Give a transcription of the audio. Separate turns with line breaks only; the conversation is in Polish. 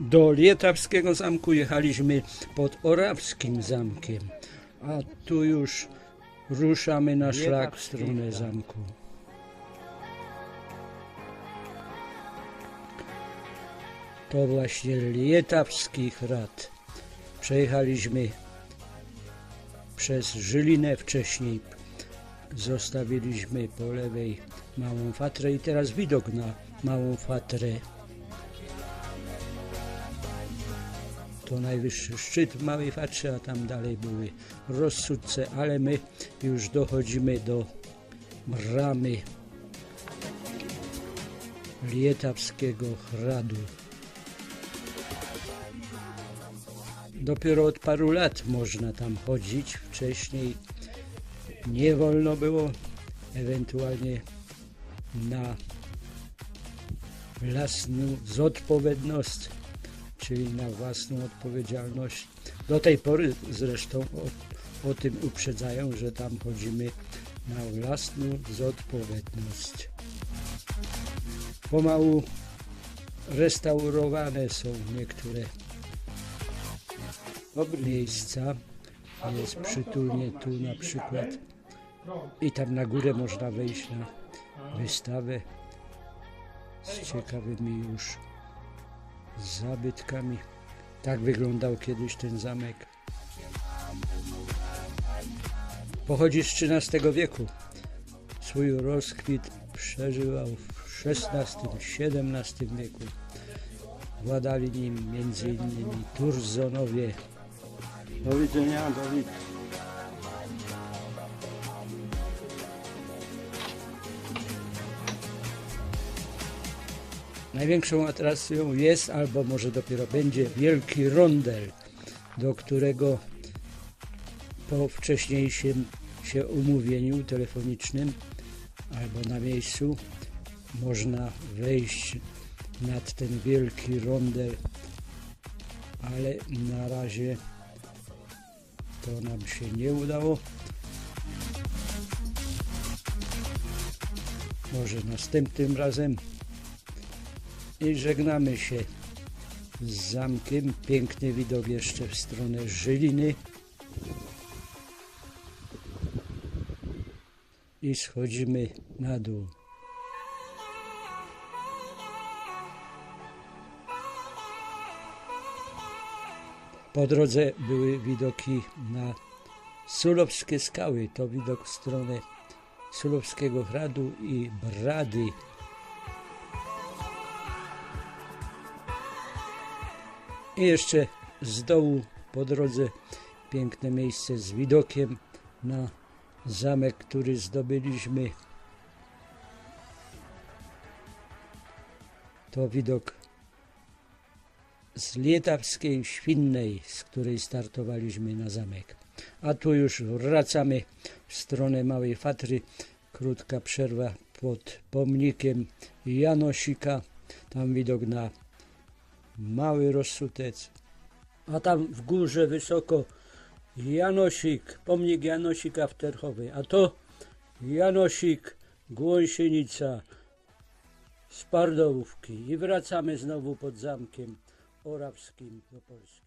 Do Lietawskiego Zamku jechaliśmy pod Orawskim Zamkiem, a tu już ruszamy na szlak w stronę zamku. To właśnie Lietawski Hrad. Przejechaliśmy przez Żylinę wcześniej. Zostawiliśmy po lewej Małą Fatrę i teraz widok na Małą Fatrę. To najwyższy szczyt Małej Fatrze, a tam dalej były rozsudce, ale my już dochodzimy do bramy Lietawskiego Hradu. Dopiero od paru lat można tam chodzić. Wcześniej nie wolno było, ewentualnie na własną zodpowiedność, czyli na własną odpowiedzialność. Do tej pory zresztą o, o tym uprzedzają, że tam chodzimy na własną zodpowiedność. Pomału restaurowane są niektóre miejsca. Jest przytulnie tu na przykład. I tam na górę można wejść na wystawę z ciekawymi już zabytkami. Tak wyglądał kiedyś ten zamek. Pochodzi z XIII wieku. Swój rozkwit przeżywał w XVI-XVII wieku. Władali nim m.in. Turzonowie. Do widzenia, do widzenia. Największą atrakcją jest, albo może dopiero będzie, wielki rondel, do którego po wcześniejszym się umówieniu telefonicznym albo na miejscu można wejść nad ten wielki rondel, ale na razie to nam się nie udało. Może następnym razem i żegnamy się z zamkiem. Piękny widok jeszcze w stronę Żyliny. I schodzimy na dół. Po drodze były widoki na Sulowskie skały. To widok w stronę Sulowskiego Hradu i Brady. I jeszcze z dołu po drodze piękne miejsce z widokiem na zamek, który zdobyliśmy. To widok z Lietawskiej Świnnej, z której startowaliśmy na zamek. A tu już wracamy w stronę Małej Fatry. Krótka przerwa pod pomnikiem Janosika. Tam widok na mały rozsutec. A tam w górze wysoko Janosik, pomnik Janosika w Terchowej. A to Janosik, Głąsienica z Pardołówki. I wracamy znowu pod zamkiem orawskim do Polski.